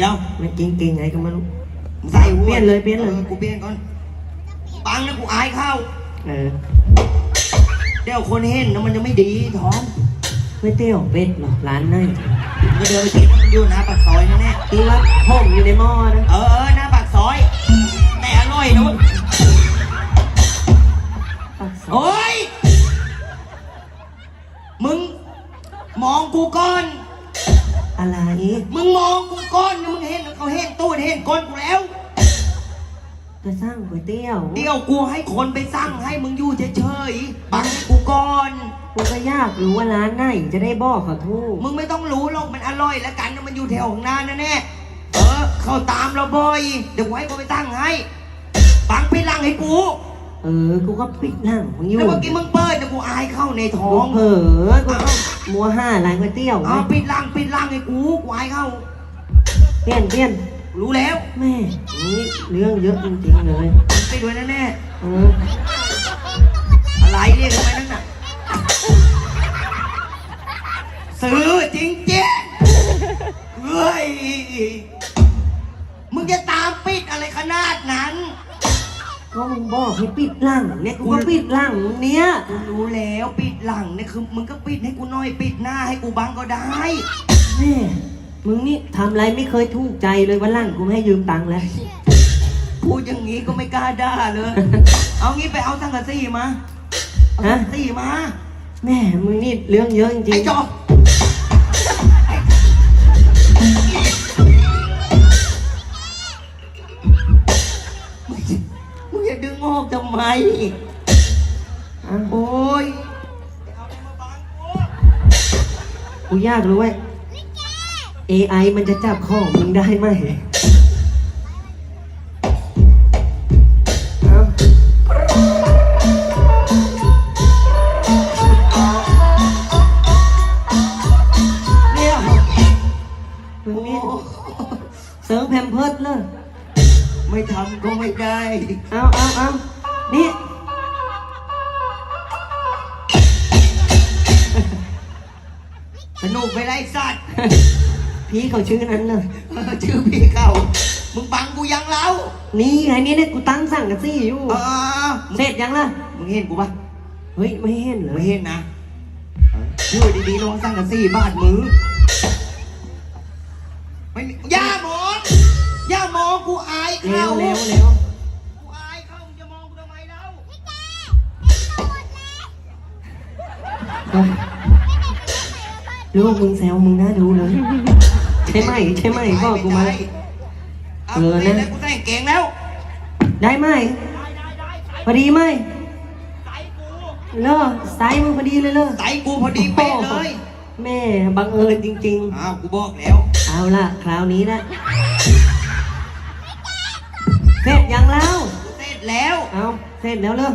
แล้วมันจริงจริงๆไงก็ไม่รู้ใส่หัวเปลี่ยนเลยเปลี่ยนเลยออกูเปลี่ยนก่อนปังนะกูอายเข้าเออเดี๋ยวคนเห็นนะมันจะไม่ดีท้องไม่เตี้ยวเป็ดหรอกร้านนั่นมึงก็เดินไปกินมันอยู่หน้าปากซอยนั่นแน่ที่ว่าผมอยู่ในหม้อนะเออเออหน้าปากซอย แต่อร่อยนะเว้ยปากซอยโอ้ยมึงมองกูก่อน อะไร มึงมองกูก่อนมึงเห็นเขาเห็นตู้เห็นก้นกูแล้ว จะสร้างก๋วยเตี๋ยวเดี๋ยวกูให้คนไปสั่งให้มึงอยู่เฉยๆบังกูก่อน กูก็ยากรู้ว่าร้านไหนจะได้บอกเขาทูกมึงไม่ต้องรู้หรอกมันอร่อยแล้วกันนะมันอยู่แถวของน้าแน่ๆเออ เขาตามเราบ่อย เดี๋ยวกูให้เขาไปตั้งให้ บังไปลังให้กู เออ กูก็ปิดหนั่งมึงอยู่แล้วเมื่อกี้มึงเปิดเดี๋ยวกูอายเข้าในท้อกูงเผลอกูก็มัวห้าร้านก๋วยเตี๋ยวไงเอาปิดลังปิดลังให้กูกูอายเข้าเปลี่ยนเปลี่ยนรู้แล้วแม่นี่เรื่องเยอะจริงๆเลยไปด้วยแน่เออๆอะไรเรียกทำไมนั่นน่ะซื้อจริงเจ๊เฮ้ยมึงจะตามปิดอะไรขนาดนั้น ก็มึงบอกให้ปิดหลังเนี่ยกูก็ปิดหลังเนี้ยกูรู้แล้วปิดหลังเนี่ยคือมึงก็ปิดให้กูหน่อยปิดหน้าให้กูบังก็ได้ แม่มึงนี่ทำอะไรไม่เคยถูกใจเลยวันหลังกูไม่ให้ยืมตังค์แล้ว พูดอย่างนี้ก็ไม่กล้าด่าเลย เอางี้ไปเอาสังกะสีมาเอาสังกะสีมาแม่มึงนี่เรื่องเยอะจริไอ้งจอมึงจะมึง จะดึงออกทำไมๆอะโอ้ยกูยากรู้ว่า AI มันจะจับของมึงได้ไหมเอ้าเนี่ยมึงนี่เซิร์ฟแพมเพิร์ดเลย ไม่ทำก็ไม่ได้ เอาเอาเอานี่สนุกไปได้สัตว์ พี่เขาชื่อนั้นเลยเออชื่อพี่เขามึงบังกูยังแล้วนี่ไงนี่เนี่ยกูตั้งสั่งกันซี่อยู่ เออเสร็จยังล่ะ มึงเห็นกูปะเฮ้ยไม่เห็นเลไม่ยเห็นนะชื่อดีๆลองสั่งกันสี่บาทมือไม่มีอย่ามองอย่ามอง กูอายเร็เขาวเร็วเร็วกูอายเขามึงจะมองกูทำไมเล่าลูกมึงแซวมึงน่าดูเลยใช่ไหมใช่ไหมบอกกูมาเอาเออนะเล่นแล้วกูใส่กางเกงแล้วได้ไหมได้ได้ได้ใส่พอดีไหมใส่กูเลอไซส์มึงพอดีเลยเลอใส่กูพอดีเป๊ะเลย แม่บังเอิญจริง อ้าว กูบอกแล้ว ๆ เอาล่ะ คราวนี้นะ เสร็จยังแล้ว เสร็จแล้ว เอาเสร็จแล้วเลอ